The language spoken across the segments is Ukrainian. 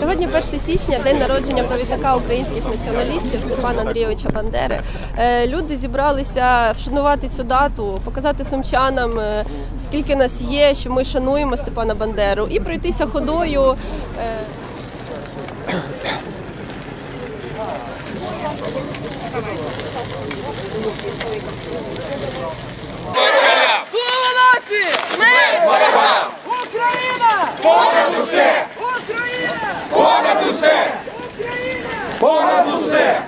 Сьогодні 1 січня, день народження провідника українських націоналістів Степана Андрійовича Бандери. Е, Люди зібралися вшанувати цю дату, показати сумчанам, е, скільки нас є, що ми шануємо Степана Бандеру, і пройтися ходою. Слава нації! Смерть ворогам! Україна! Понад усе! Україна! Понад усе! Україна! Понад усе!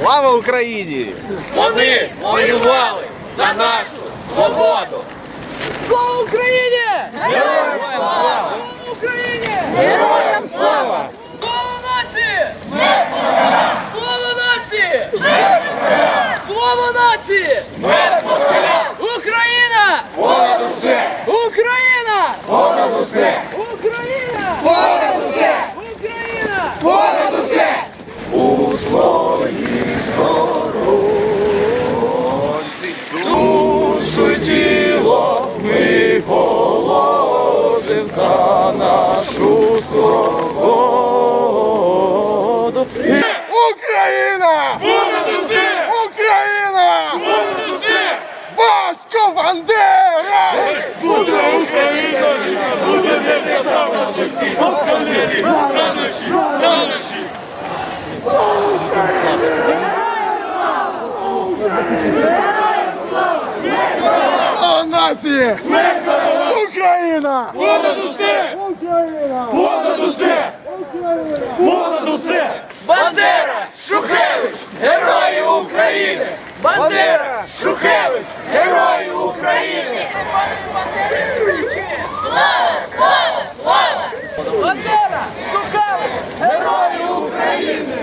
Слава Україні! Вони воювали за нашу свободу! Слава Україні! Героям слава! Слава Україні! Героям слава! Слава нації! Смерть ворогам! Слава нації! Смерть ворогам! Слава нації! Смерть Бандера! Буде Україна! Буде не те саме сільські москалі! Радощі! Слава нації! Україна! Понад усе! Україна! Понад усе! Понад усе! Бандера! Шухевич! Герої України! Бандера! Шухевич! Герої України! Бандера! Шукали! Герої України!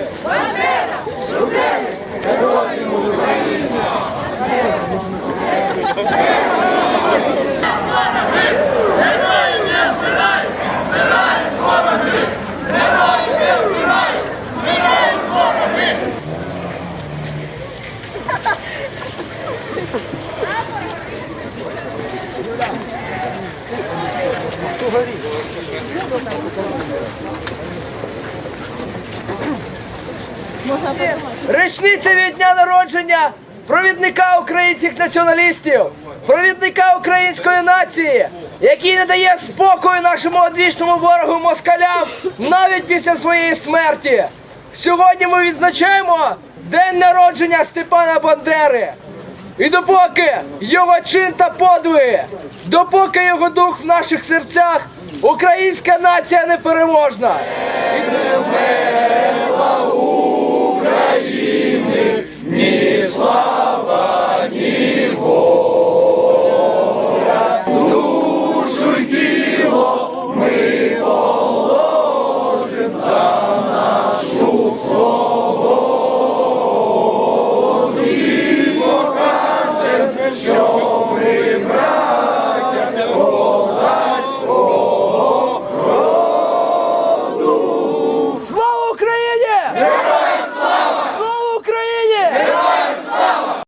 Річниця від дня народження провідника українських націоналістів, провідника української нації, який не дає спокою нашому одвічному ворогу москалям навіть після своєї смерті. Сьогодні ми відзначаємо день народження Степана Бандери. І допоки його чин та подвиги, допоки його дух в наших серцях, українська нація непереможна. І